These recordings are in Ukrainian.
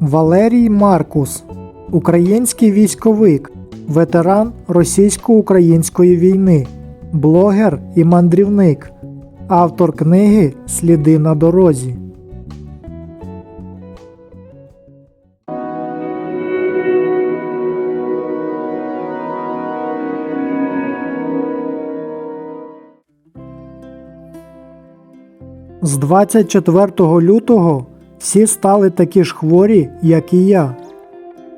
Валерій Маркус, український військовик, ветеран російсько-української війни, блогер і мандрівник, автор книги Сліди на дорозі. З 24 лютого всі стали такі ж хворі, як і я.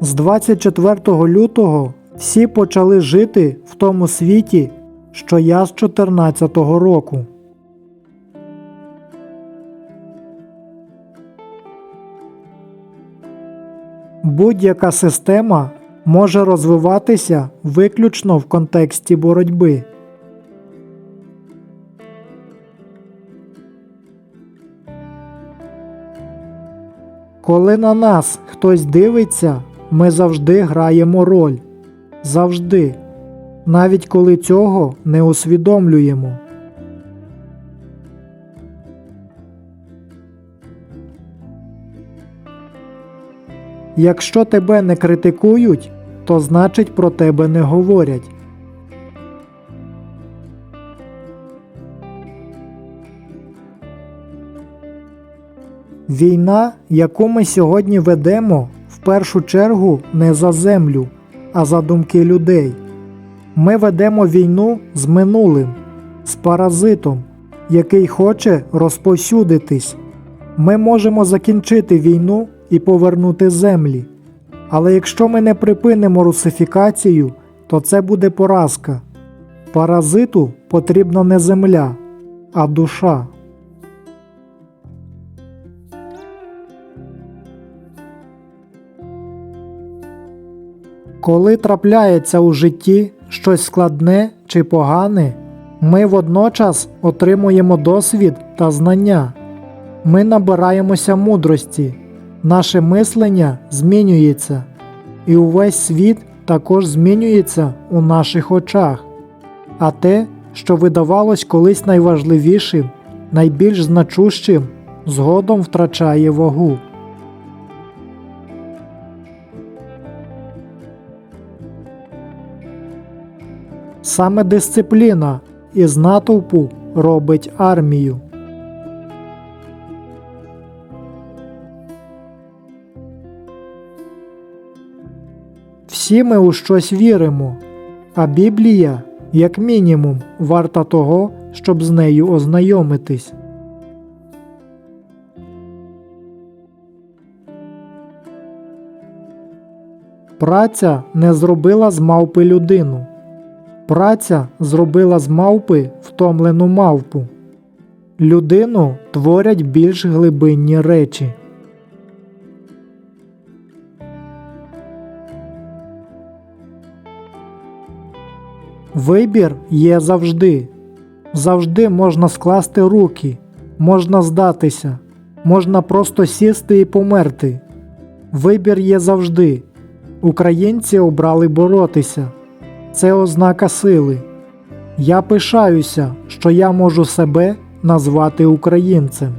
З 24 лютого всі почали жити в тому світі, що я з 14 року. Будь-яка система може розвиватися виключно в контексті боротьби. Коли на нас хтось дивиться, ми завжди граємо роль. Завжди. Навіть коли цього не усвідомлюємо. Якщо тебе не критикують, то значить про тебе не говорять. Війна, яку ми сьогодні ведемо, в першу чергу не за землю, а за думки людей. Ми ведемо війну з минулим, з паразитом, який хоче розповсюдитись. Ми можемо закінчити війну і повернути землі. Але якщо ми не припинимо русифікацію, то це буде поразка. Паразиту потрібна не земля, а душа. Коли трапляється у житті щось складне чи погане, ми водночас отримуємо досвід та знання. Ми набираємося мудрості, наше мислення змінюється, і увесь світ також змінюється у наших очах. А те, що видавалось колись найважливішим, найбільш значущим, згодом втрачає вагу. Саме дисципліна із натовпу робить армію. Всі ми у щось віримо, а Біблія, як мінімум, варта того, щоб з нею ознайомитись. Праця не зробила з мавпи людину. Праця зробила з мавпи втомлену мавпу. Людину творять більш глибинні речі. Вибір є завжди. Завжди можна скласти руки, можна здатися, можна просто сісти і померти. Вибір є завжди. Українці обрали боротися. Це ознака сили. Я пишаюся, що я можу себе назвати українцем.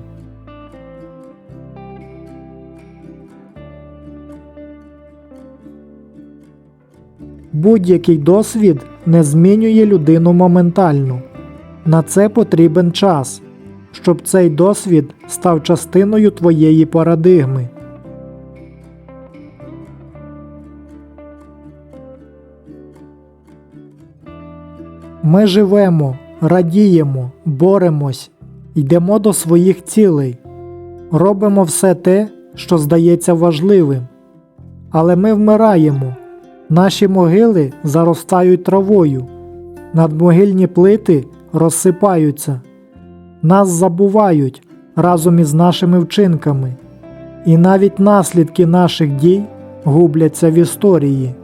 Будь-який досвід не змінює людину моментально. На це потрібен час, щоб цей досвід став частиною твоєї парадигми. Ми живемо, радіємо, боремось, йдемо до своїх цілей, робимо все те, що здається важливим. Але ми вмираємо, наші могили заростають травою, надмогильні плити розсипаються, нас забувають разом із нашими вчинками, і навіть наслідки наших дій губляться в історії.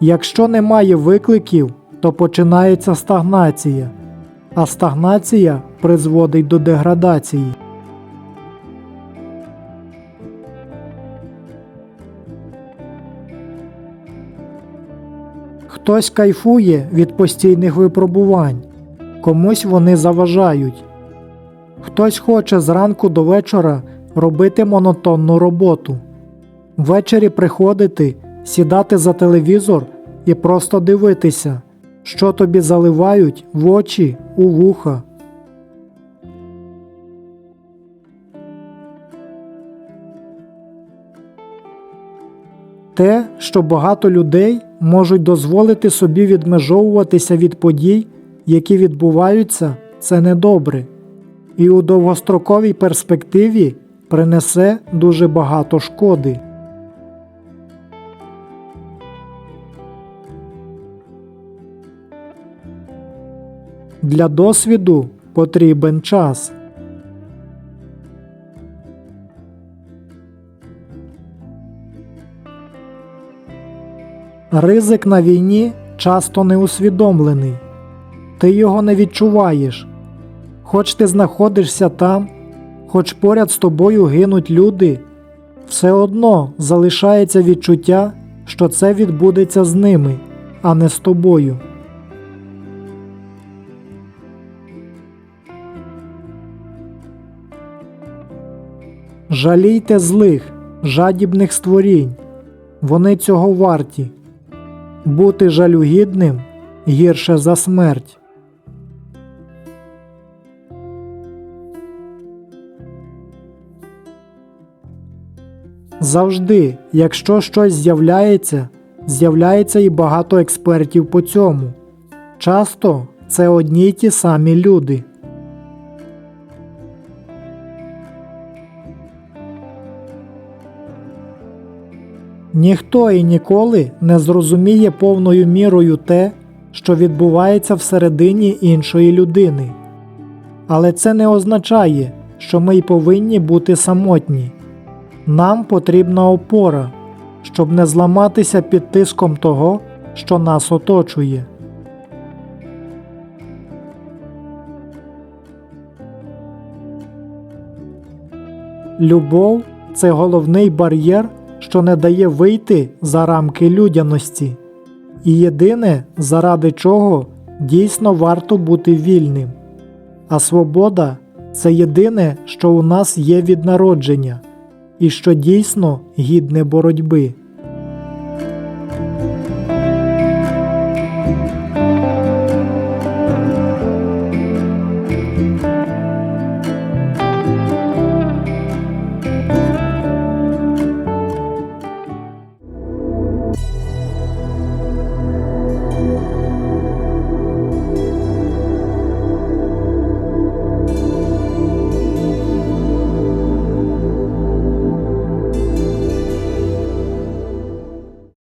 Якщо немає викликів, то починається стагнація, а стагнація призводить до деградації. Хтось кайфує від постійних випробувань, комусь вони заважають. Хтось хоче зранку до вечора робити монотонну роботу. Ввечері приходити, сідати за телевізор і просто дивитися, що тобі заливають в очі, у вуха. Те, що багато людей можуть дозволити собі відмежовуватися від подій, які відбуваються, це недобре, і у довгостроковій перспективі принесе дуже багато шкоди. Для досвіду потрібен час. Ризик на війні часто не усвідомлений. Ти його не відчуваєш. Хоч ти знаходишся там, хоч поряд з тобою гинуть люди, все одно залишається відчуття, що це відбудеться з ними, а не з тобою. Жалійте злих, жадібних створінь. Вони цього варті. Бути жалюгідним гірше за смерть. Завжди, якщо щось з'являється, з'являється і багато експертів по цьому. Часто це одні й ті самі люди. Ніхто і ніколи не зрозуміє повною мірою те, що відбувається всередині іншої людини. Але це не означає, що ми й повинні бути самотні. Нам потрібна опора, щоб не зламатися під тиском того, що нас оточує. Любов це головний бар'єр, що не дає вийти за рамки людяності, і єдине, заради чого дійсно варто бути вільним. А свобода це єдине, що у нас є від народження, і що дійсно гідне боротьби.